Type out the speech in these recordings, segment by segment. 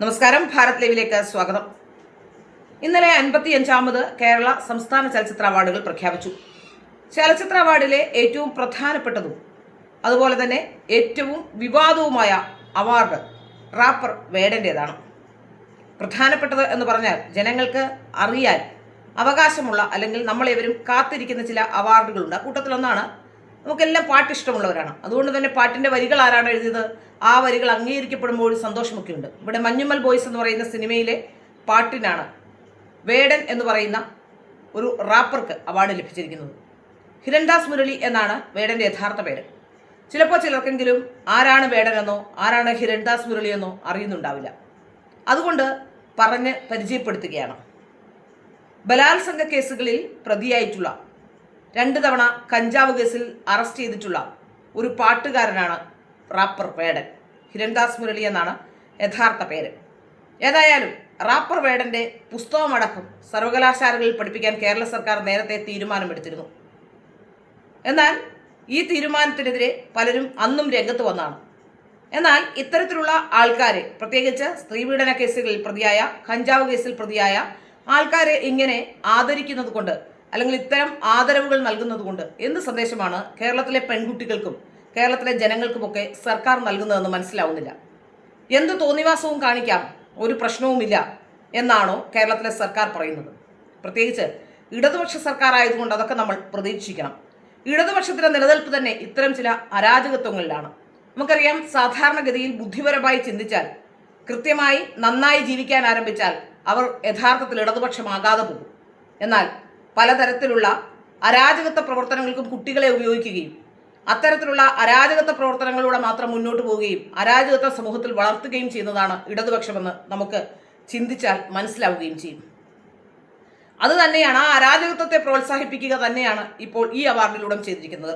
നമസ്കാരം. ഭാരത് ലൈവിലേക്ക് സ്വാഗതം. ഇന്നലെ അൻപത്തിയഞ്ചാമത് കേരള സംസ്ഥാന ചലച്ചിത്ര അവാർഡുകൾ പ്രഖ്യാപിച്ചു. ചലച്ചിത്ര അവാർഡിലെ ഏറ്റവും പ്രധാനപ്പെട്ടതും അതുപോലെ തന്നെ ഏറ്റവും വിവാദവുമായ അവാർഡ് റാപ്പർ വേടന്റേതാണ് പ്രധാനപ്പെട്ടത് എന്ന് പറഞ്ഞാൽ ജനങ്ങൾക്ക് അറിയാൻ അവകാശമുള്ള അല്ലെങ്കിൽ നമ്മളേവരും കാത്തിരിക്കുന്ന ചില അവാർഡുകളുണ്ട്. കൂട്ടത്തിലൊന്നാണ് നമുക്കെല്ലാം പാട്ട് ഇഷ്ടമുള്ളവരാണ്. അതുകൊണ്ട് തന്നെ പാട്ടിന്റെ വരികൾ ആരാണ് എഴുതിയത്? ആ വരികൾ അംഗീകരിക്കപ്പെടുമ്പോൾ സന്തോഷമൊക്കെ ഉണ്ട് ഇവിടെ മഞ്ഞുമ്മൽ ബോയ്സ് എന്ന് പറയുന്ന സിനിമയിലെ പാട്ടിനാണ് വേടൻ എന്ന് പറയുന്ന ഒരു റാപ്പർക്ക് അവാർഡ് ലഭിച്ചിരിക്കുന്നത്. ഹിരൺദാസ് മുരളി എന്നാണ് വേടന്റെ യഥാർത്ഥ പേര്. ചിലപ്പോൾ ചിലർക്കെങ്കിലും ആരാണ് വേടനെന്നോ ആരാണ് ഹിരൺദാസ് മുരളിയെന്നോ അറിയുന്നുണ്ടാവില്ല. അതുകൊണ്ട് പറഞ്ഞ് പരിചയപ്പെടുത്തുകയാണ്. ബലാത്സംഗ കേസുകളിൽ പ്രതിയായിട്ടുള്ള രണ്ട് തവണ കഞ്ചാവ് കേസിൽ അറസ്റ്റ് ചെയ്തിട്ടുള്ള ഒരു പാട്ടുകാരനാണ് റാപ്പർ വേടൻ. ഹിരൺദാസ് മുരളി എന്നാണ് യഥാർത്ഥ പേര്. ഏതായാലും റാപ്പർ വേടന്റെ പുസ്തകമടക്കം സർവകലാശാലകളിൽ പഠിപ്പിക്കാൻ കേരള സർക്കാർ നേരത്തെ തീരുമാനമെടുത്തിരുന്നു. എന്നാൽ ഈ തീരുമാനത്തിനെതിരെ പലരും അന്നും രംഗത്ത് വന്നാണ്. എന്നാൽ ഇത്തരത്തിലുള്ള ആൾക്കാരെ പ്രത്യേകിച്ച് സ്ത്രീപീഡന കേസുകളിൽ പ്രതിയായ കഞ്ചാവ് കേസിൽ പ്രതിയായ ആൾക്കാരെ ഇങ്ങനെ ആദരിക്കുന്നത് കൊണ്ട് അല്ലെങ്കിൽ ഇത്തരം ആദരവുകൾ നൽകുന്നത് കൊണ്ട് എന്ത് സന്ദേശമാണ് കേരളത്തിലെ പെൺകുട്ടികൾക്കും കേരളത്തിലെ ജനങ്ങൾക്കുമൊക്കെ സർക്കാർ നൽകുന്നതെന്ന് മനസ്സിലാവുന്നില്ല. എന്ത് തോന്നിവാസവും കാണിക്കാം ഒരു പ്രശ്നവുമില്ല എന്നാണോ കേരളത്തിലെ സർക്കാർ പറയുന്നത്. പ്രത്യേകിച്ച് ഇടതുപക്ഷ സർക്കാർ ആയതുകൊണ്ട് അതൊക്കെ നമ്മൾ പ്രതീക്ഷിക്കണം. ഇടതുപക്ഷത്തിന്റെ നിലനിൽപ്പ് തന്നെ ഇത്തരം ചില അരാജകത്വങ്ങളിലാണ്. നമുക്കറിയാം സാധാരണഗതിയിൽ ബുദ്ധിപരമായി ചിന്തിച്ചാൽ കൃത്യമായി നന്നായി ജീവിക്കാൻ ആരംഭിച്ചാൽ അവർ യഥാർത്ഥത്തിൽ ഇടതുപക്ഷമാകാതെ പോകും. എന്നാൽ പലതരത്തിലുള്ള അരാജകത്വ പ്രവർത്തനങ്ങൾക്കും കുട്ടികളെ ഉപയോഗിക്കുകയും അത്തരത്തിലുള്ള അരാജകത്വ പ്രവർത്തനങ്ങളിലൂടെ മാത്രം മുന്നോട്ട് പോവുകയും അരാജകത്വ സമൂഹത്തിൽ വളർത്തുകയും ചെയ്യുന്നതാണ് ഇടതുപക്ഷമെന്ന് നമുക്ക് ചിന്തിച്ചാൽ മനസ്സിലാവുകയും ചെയ്യും. അത് തന്നെയാണ് ആ അരാജകത്വത്തെ പ്രോത്സാഹിപ്പിക്കുക തന്നെയാണ് ഇപ്പോൾ ഈ അവാർഡിലൂടെ ചെയ്തിരിക്കുന്നത്.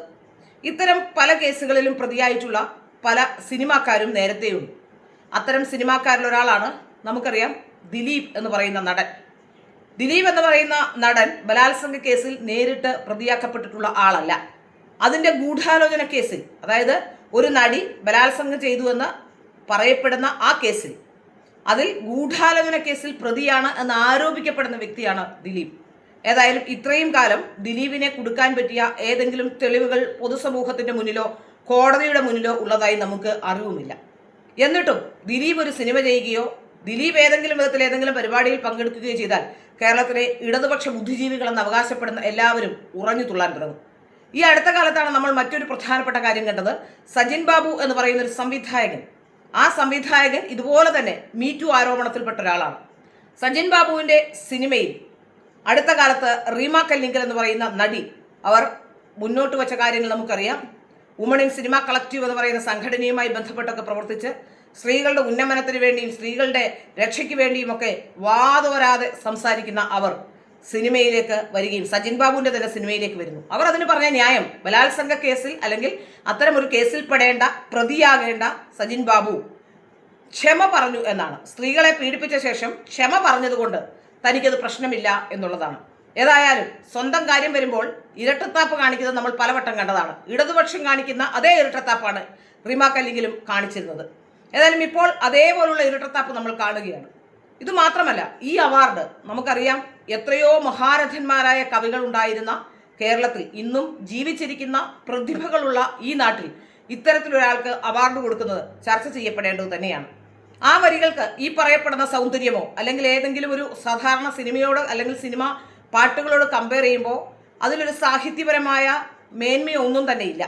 ഇത്തരം പല കേസുകളിലും പ്രതിയായിട്ടുള്ള പല സിനിമാക്കാരും നേരത്തെയുണ്ട്. അത്തരം സിനിമാക്കാരിലൊരാളാണ് നമുക്കറിയാം ദിലീപ് എന്ന് പറയുന്ന നടൻ. ദിലീപ് എന്ന് പറയുന്ന നടൻ ബലാത്സംഗ കേസിൽ നേരിട്ട് പ്രതിയാക്കപ്പെട്ടിട്ടുള്ള ആളല്ല. അതിന്റെ ഗൂഢാലോചന കേസിൽ അതായത് ഒരു നടി ബലാത്സംഗം ചെയ്തുവെന്ന് പറയപ്പെടുന്ന ആ കേസിൽ അതിൽ ഗൂഢാലോചന കേസിൽ പ്രതിയാണ് എന്ന് ആരോപിക്കപ്പെടുന്ന വ്യക്തിയാണ് ദിലീപ്. ഏതായാലും ഇത്രയും കാലം ദിലീപിനെ കൊടുക്കാൻ പറ്റിയ ഏതെങ്കിലും തെളിവുകൾ പൊതുസമൂഹത്തിന്റെ മുന്നിലോ കോടതിയുടെ മുന്നിലോ ഉള്ളതായി നമുക്ക് അറിവുമില്ല. എന്നിട്ടും ദിലീപ് ഒരു സിനിമ ചെയ്യുകയോ ദിലീപ് ഏതെങ്കിലും വിധത്തിൽ ഏതെങ്കിലും പരിപാടിയിൽ പങ്കെടുക്കുകയോ ചെയ്താൽ കേരളത്തിലെ ഇടതുപക്ഷ ബുദ്ധിജീവികളെന്ന് അവകാശപ്പെടുന്ന എല്ലാവരും ഉറഞ്ഞു തുള്ളാൻ തുടങ്ങും. ഈ അടുത്ത കാലത്താണ് നമ്മൾ മറ്റൊരു പ്രധാനപ്പെട്ട കാര്യം കണ്ടത്. സജിൻ ബാബു എന്ന് പറയുന്ന ഒരു സംവിധായകൻ. ആ സംവിധായകൻ ഇതുപോലെ തന്നെ മീറ്റു ആരോപണത്തിൽപ്പെട്ട ഒരാളാണ്. സജിൻ ബാബുവിന്റെ സിനിമയിൽ അടുത്ത കാലത്ത് റീമ കല്ലിങ്കൽ എന്ന് പറയുന്ന നടി അവർ മുന്നോട്ട് വച്ച കാര്യങ്ങൾ നമുക്കറിയാം. വുമൺ ഇൻ സിനിമ കളക്റ്റീവ് എന്ന് പറയുന്ന സംഘടനയുമായി ബന്ധപ്പെട്ടൊക്കെ പ്രവർത്തിച്ച് സ്ത്രീകളുടെ ഉന്നമനത്തിന് വേണ്ടിയും സ്ത്രീകളുടെ രക്ഷയ്ക്ക് വേണ്ടിയുമൊക്കെ വാതോരാതെ സംസാരിക്കുന്ന അവർ സിനിമയിലേക്ക് വരികയും സജിൻ ബാബുവിന്റെ തന്നെ സിനിമയിലേക്ക് വരുന്നു. അവർ അതിന് പറഞ്ഞ ന്യായം. ബലാത്സംഗ കേസിൽ അല്ലെങ്കിൽ അത്തരം ഒരു കേസിൽ പെടേണ്ട പ്രതിയാകേണ്ട സജിൻ ബാബു ക്ഷമ പറഞ്ഞു എന്നാണ്. സ്ത്രീകളെ പീഡിപ്പിച്ച ശേഷം ക്ഷമ പറഞ്ഞതുകൊണ്ട് തനിക്കത് പ്രശ്നമില്ല എന്നുള്ളതാണ്. ഏതായാലും സ്വന്തം കാര്യം വരുമ്പോൾ ഇരട്ടത്താപ്പ് കാണിക്കുന്നത് നമ്മൾ പലവട്ടം കണ്ടതാണ്. ഇടതുപക്ഷം കാണിക്കുന്ന അതേ ഇരട്ടത്താപ്പാണ് റിമാക്കല്ലെങ്കിലും കല്ലിങ്കിലും കാണിച്ചിരുന്നത്. ഏതായാലും ഇപ്പോൾ അതേപോലുള്ള ഇരട്ടത്താപ്പ് നമ്മൾ കാണുകയാണ്. ഇത് മാത്രമല്ല ഈ അവാർഡ് നമുക്കറിയാം എത്രയോ മഹാരഥന്മാരായ കവികൾ ഉണ്ടായിരുന്ന കേരളത്തിൽ ഇന്നും ജീവിച്ചിരിക്കുന്ന പ്രതിഭകളുള്ള ഈ നാട്ടിൽ ഇത്തരത്തിലൊരാൾക്ക് അവാർഡ് കൊടുക്കുന്നത് ചർച്ച ചെയ്യപ്പെടേണ്ടത് തന്നെയാണ്. ആ വരികൾക്ക് ഈ പറയപ്പെടുന്ന സൗന്ദര്യമോ അല്ലെങ്കിൽ ഏതെങ്കിലും ഒരു സാധാരണ സിനിമയോട് അല്ലെങ്കിൽ സിനിമ പാട്ടുകളോട് കമ്പയർ ചെയ്യുമ്പോൾ അതിലൊരു സാഹിത്യപരമായ മേന്മയോ ഒന്നും തന്നെ ഇല്ല.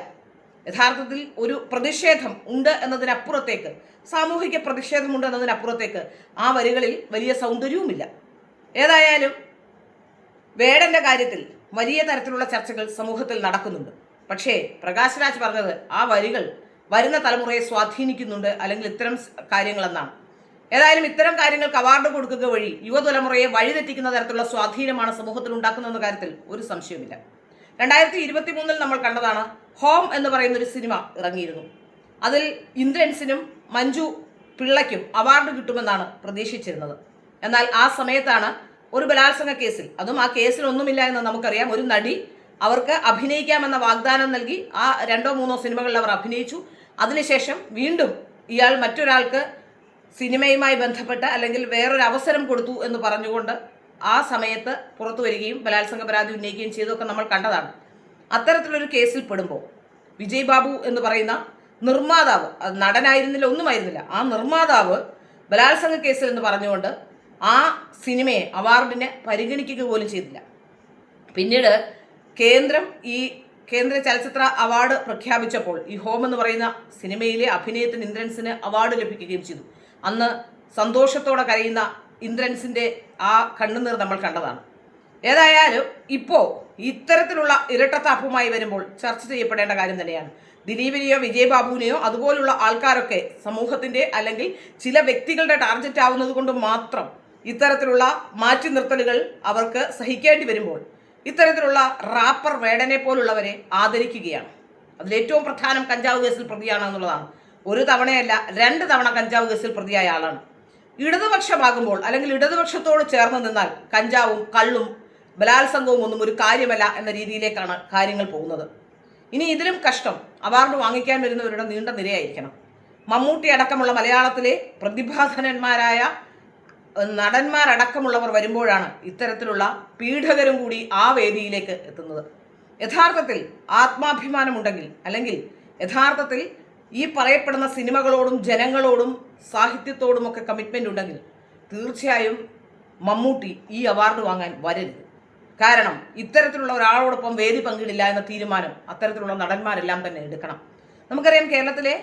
യഥാർത്ഥത്തിൽ ഒരു പ്രതിഷേധം ഉണ്ട് എന്നതിനപ്പുറത്തേക്ക് സാമൂഹിക പ്രതിഷേധമുണ്ട് എന്നതിനപ്പുറത്തേക്ക് ആ വരികളിൽ വലിയ സൗന്ദര്യവുമില്ല. ഏതായാലും വേടന്റെ കാര്യത്തിൽ വലിയ തരത്തിലുള്ള ചർച്ചകൾ സമൂഹത്തിൽ നടക്കുന്നുണ്ട്. പക്ഷേ പ്രകാശ് രാജ് പറഞ്ഞത് ആ വരികൾ വരുന്ന തലമുറയെ സ്വാധീനിക്കുന്നുണ്ട് അല്ലെങ്കിൽ ഇത്തരം കാര്യങ്ങളെന്നാണ്. ഏതായാലും ഇത്തരം കാര്യങ്ങൾക്ക് അവാർഡ് കൊടുക്കുക വഴി യുവതലമുറയെ വഴിതെറ്റിക്കുന്ന തരത്തിലുള്ള സ്വാധീനമാണ് സമൂഹത്തിൽ ഉണ്ടാക്കുന്നതെന്ന കാര്യത്തിൽ ഒരു സംശയവുമില്ല. രണ്ടായിരത്തി ഇരുപത്തി മൂന്നിൽ നമ്മൾ കണ്ടതാണ് ഹോം എന്ന് പറയുന്ന ഒരു സിനിമ ഇറങ്ങിയിരുന്നു. അതിൽ ഇന്ദ്രൻസിനും മഞ്ജു പിള്ളയ്ക്കും അവാർഡ് കിട്ടുമെന്നാണ് പ്രതീക്ഷിച്ചിരുന്നത്. എന്നാൽ ആ സമയത്താണ് ഒരു ബലാത്സംഗ കേസിൽ അതും ആ കേസിലൊന്നുമില്ല എന്ന് നമുക്കറിയാം ഒരു നടി അവർക്ക് അഭിനയിക്കാമെന്ന വാഗ്ദാനം നൽകി ആ രണ്ടോ മൂന്നോ സിനിമകളിൽ അവർ അഭിനയിച്ചു. അതിനുശേഷം വീണ്ടും ഇയാൾ മറ്റൊരാൾക്ക് സിനിമയുമായി ബന്ധപ്പെട്ട് അല്ലെങ്കിൽ വേറൊരു അവസരം കൊടുത്തു എന്ന് പറഞ്ഞുകൊണ്ട് ആ സമയത്ത് പുറത്തു വരികയും ബലാത്സംഗ പരാതി ഉന്നയിക്കുകയും ചെയ്തതൊക്കെ നമ്മൾ കണ്ടതാണ്. അത്തരത്തിലൊരു കേസിൽ പെടുമ്പോൾ വിജയ് ബാബു എന്ന് പറയുന്ന നിർമ്മാതാവ് അത് നടനായിരുന്നില്ല ഒന്നുമായിരുന്നില്ല. ആ നിർമ്മാതാവ് ബലാത്സംഗ കേസിൽ എന്ന് പറഞ്ഞുകൊണ്ട് ആ സിനിമയെ അവാർഡിനെ പരിഗണിക്കുക പോലും ചെയ്തില്ല. പിന്നീട് കേന്ദ്രം ഈ കേന്ദ്ര ചലച്ചിത്ര അവാർഡ് പ്രഖ്യാപിച്ചപ്പോൾ ഈ ഹോം എന്ന് പറയുന്ന സിനിമയിലെ അഭിനയത്തിന് ഇന്ദ്രൻസിന് അവാർഡ് ലഭിക്കുകയും ചെയ്തു. അന്ന് സന്തോഷത്തോടെ കരയുന്ന ഇന്ദ്രൻസിന്റെ ആ കണ്ണുനീർ നമ്മൾ കണ്ടതാണ്. ഏതായാലും ഇപ്പോൾ ഇത്തരത്തിലുള്ള ഇരട്ടത്താപ്പുമായി വരുമ്പോൾ ചർച്ച ചെയ്യപ്പെടേണ്ട കാര്യം തന്നെയാണ്. ദിലീപിനെയോ വിജയബാബുവിനെയോ അതുപോലുള്ള ആൾക്കാരൊക്കെ സമൂഹത്തിന്റെ അല്ലെങ്കിൽ ചില വ്യക്തികളുടെ ടാർഗറ്റ് ആവുന്നത് കൊണ്ട് മാത്രം ഇത്തരത്തിലുള്ള മാറ്റി നിർത്തലുകൾ അവർക്ക് സഹിക്കേണ്ടി വരുമ്പോൾ ഇത്തരത്തിലുള്ള റാപ്പർ വേടനെ പോലുള്ളവരെ ആദരിക്കുകയാണ്. അതിലേറ്റവും പ്രധാനം കഞ്ചാവ് കേസിൽ പ്രതിയാണ് എന്നുള്ളതാണ്. ഒരു തവണയല്ല രണ്ട് തവണ കഞ്ചാവ് കേസിൽ പ്രതിയായ ആളാണ്. ഇടതുപക്ഷമാകുമ്പോൾ അല്ലെങ്കിൽ ഇടതുപക്ഷത്തോട് ചേർന്ന് നിന്നാൽ കഞ്ചാവും കള്ളും ബലാത്സംഗവും ഒന്നും ഒരു കാര്യമല്ല എന്ന രീതിയിലേക്കാണ് കാര്യങ്ങൾ പോകുന്നത്. ഇനി ഇതിലും കഷ്ടം. അവാർഡ് വാങ്ങിക്കാൻ വരുന്നവരുടെ നീണ്ട നിരയായിരിക്കണം. മമ്മൂട്ടി അടക്കമുള്ള മലയാളത്തിലെ പ്രതിഭാധനന്മാരായ നടന്മാരടക്കമുള്ളവർ വരുമ്പോഴാണ് ഇത്തരത്തിലുള്ള പീഡകരും കൂടി ആ വേദിയിലേക്ക് എത്തുന്നത്. യഥാർത്ഥത്തിൽ ആത്മാഭിമാനമുണ്ടെങ്കിൽ അല്ലെങ്കിൽ യഥാർത്ഥത്തിൽ ഈ പറയപ്പെടുന്ന സിനിമകളോടും ജനങ്ങളോടും സാഹിത്യത്തോടും ഒക്കെ കമ്മിറ്റ്മെന്റ് ഉണ്ടെങ്കിൽ തീർച്ചയായും മമ്മൂട്ടി ഈ അവാർഡ് വാങ്ങാൻ വരരുത്. കാരണം ഇത്തരത്തിലുള്ള ഒരാളോടൊപ്പം വേദി പങ്കിടില്ല എന്ന തീരുമാനം അത്തരത്തിലുള്ള നടന്മാരെല്ലാം തന്നെ എടുക്കണം. നമുക്കറിയാം കേരളത്തിലെ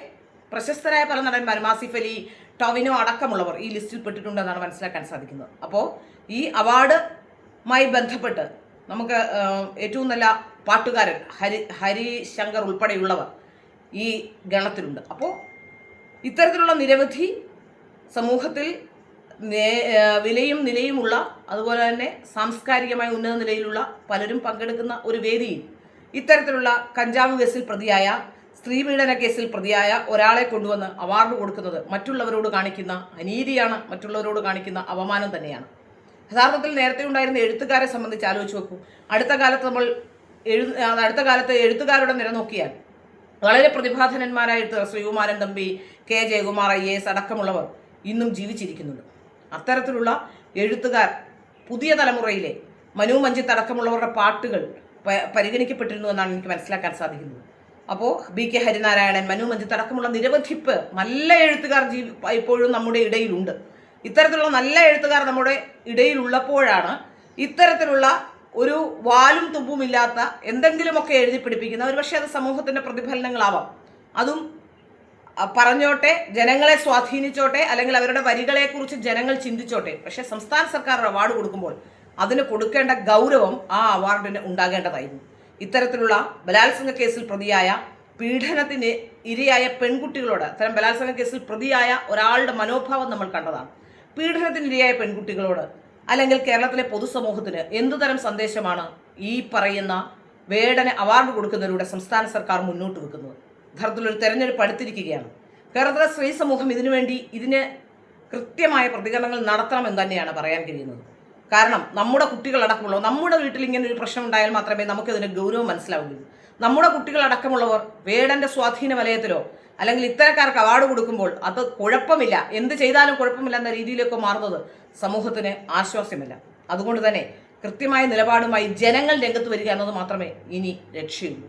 പ്രശസ്തരായ പല നടന്മാരും ആസിഫ് അലി ടൊവിനോ അടക്കമുള്ളവർ ഈ ലിസ്റ്റിൽ പെട്ടിട്ടുണ്ടെന്നാണ് മനസ്സിലാക്കാൻ സാധിക്കുന്നത്. അപ്പോൾ ഈ അവാർഡുമായി ബന്ധപ്പെട്ട് നമുക്ക് ഏറ്റവും നല്ല പാട്ടുകാരൻ ഹരി ഹരിശങ്കർ ഉൾപ്പെടെയുള്ളവർ ഈ ഗണത്തിലുണ്ട്. അപ്പോൾ ഇത്തരത്തിലുള്ള നിരവധി സമൂഹത്തിൽ വിലയും നിലയുമുള്ള അതുപോലെ തന്നെ സാംസ്കാരികമായി ഉന്നത നിലയിലുള്ള പലരും പങ്കെടുക്കുന്ന ഒരു വേദിയിൽ ഇത്തരത്തിലുള്ള കഞ്ചാവ് കേസിൽ പ്രതിയായ സ്ത്രീ സ്ത്രീപീഡന കേസിൽ പ്രതിയായ ഒരാളെ കൊണ്ടുവന്ന് അവാർഡ് കൊടുക്കുന്നത് മറ്റുള്ളവരോട് കാണിക്കുന്ന അനീതിയാണ് മറ്റുള്ളവരോട് കാണിക്കുന്ന അപമാനം തന്നെയാണ്. യഥാർത്ഥത്തിൽ നേരത്തെ ഉണ്ടായിരുന്ന എഴുത്തുകാരെ സംബന്ധിച്ച് ആലോചിച്ച് നോക്കൂ. അടുത്ത കാലത്ത് നമ്മൾ എഴു അടുത്ത കാലത്ത് എഴുത്തുകാരുടെ നിര നോക്കിയാൽ വളരെ പ്രതിഭാധനന്മാരായിട്ട് Sreekumaran Thampi K Jayakumar I S അടക്കമുള്ളവർ ഇന്നും ജീവിച്ചിരിക്കുന്നുണ്ട്. അത്തരത്തിലുള്ള എഴുത്തുകാർ പുതിയ തലമുറയിലെ മനു മഞ്ജിത്ത് അടക്കമുള്ളവരുടെ പാട്ടുകൾ പരിഗണിക്കപ്പെട്ടിരുന്നു എന്നാണ് എനിക്ക് മനസ്സിലാക്കാൻ സാധിക്കുന്നത്. അപ്പോൾ ബി കെ ഹരിനാരായണൻ മനു മഞ്ജിത്ത് അടക്കമുള്ള നിരവധി നല്ല എഴുത്തുകാർ ജീവി ഇപ്പോഴും നമ്മുടെ ഇടയിലുണ്ട്. ഇത്തരത്തിലുള്ള നല്ല എഴുത്തുകാർ നമ്മുടെ ഇടയിലുള്ളപ്പോഴാണ് ഇത്തരത്തിലുള്ള ഒരു വാലും തുമ്പുമില്ലാത്ത എന്തെങ്കിലുമൊക്കെ എഴുതി പിടിപ്പിക്കുന്ന ഒരു പക്ഷേ അത് സമൂഹത്തിന്റെ പ്രതിഫലനങ്ങളാവാം. അതും പറഞ്ഞോട്ടെ ജനങ്ങളെ സ്വാധീനിച്ചോട്ടെ അല്ലെങ്കിൽ അവരുടെ വരികളെക്കുറിച്ച് ജനങ്ങൾ ചിന്തിച്ചോട്ടെ. പക്ഷേ സംസ്ഥാന സർക്കാർ അവാർഡ് കൊടുക്കുമ്പോൾ അതിന് കൊടുക്കേണ്ട ഗൗരവം ആ അവാർഡിന് ഉണ്ടാകേണ്ടതായിരുന്നു. ഇത്തരത്തിലുള്ള ബലാത്സംഗ കേസിൽ പ്രതിയായ പീഡനത്തിന് ഇരയായ പെൺകുട്ടികളോട് അത്തരം ബലാത്സംഗ കേസിൽ പ്രതിയായ ഒരാളുടെ മനോഭാവം നമ്മൾ കണ്ടതാണ്. പീഡനത്തിന് ഇരയായ പെൺകുട്ടികളോട് അല്ലെങ്കിൽ കേരളത്തിലെ പൊതുസമൂഹത്തിന് എന്തുതരം സന്ദേശമാണ് ഈ പറയുന്ന വേടന് അവാർഡ് കൊടുക്കുന്നതിലൂടെ സംസ്ഥാന സർക്കാർ മുന്നോട്ട് വെക്കുന്നത്? യഥാർത്ഥത്തിലൊരു തെരഞ്ഞെടുപ്പ് അടുത്തിരിക്കുകയാണ്. കേരളത്തിലെ സ്ത്രീ സമൂഹം ഇതിനുവേണ്ടി ഇതിന് കൃത്യമായ പ്രതികരണങ്ങൾ നടത്തണമെന്ന് തന്നെയാണ് പറയാൻ കഴിയുന്നത്. കാരണം നമ്മുടെ കുട്ടികളടക്കമുള്ള നമ്മുടെ വീട്ടിൽ ഇങ്ങനെ ഒരു പ്രശ്നം ഉണ്ടായാൽ മാത്രമേ നമുക്കതിന് ഗൗരവം മനസ്സിലാവുകയുള്ളൂ. നമ്മുടെ കുട്ടികളടക്കമുള്ളവർ വേടന്റെ സ്വാധീന വലയത്തിലോ അല്ലെങ്കിൽ ഇത്തരക്കാർക്ക് അവാർഡ് കൊടുക്കുമ്പോൾ അത് കുഴപ്പമില്ല. എന്ത് ചെയ്താലും കുഴപ്പമില്ല എന്ന രീതിയിലേക്ക് മാറുന്നത് സമൂഹത്തിന് ആശ്വാസ്യമില്ല. അതുകൊണ്ട് തന്നെ കൃത്യമായ നിലപാടുമായി ജനങ്ങൾ രംഗത്ത് വരിക എന്നത് മാത്രമേ ഇനി രക്ഷയുള്ളൂ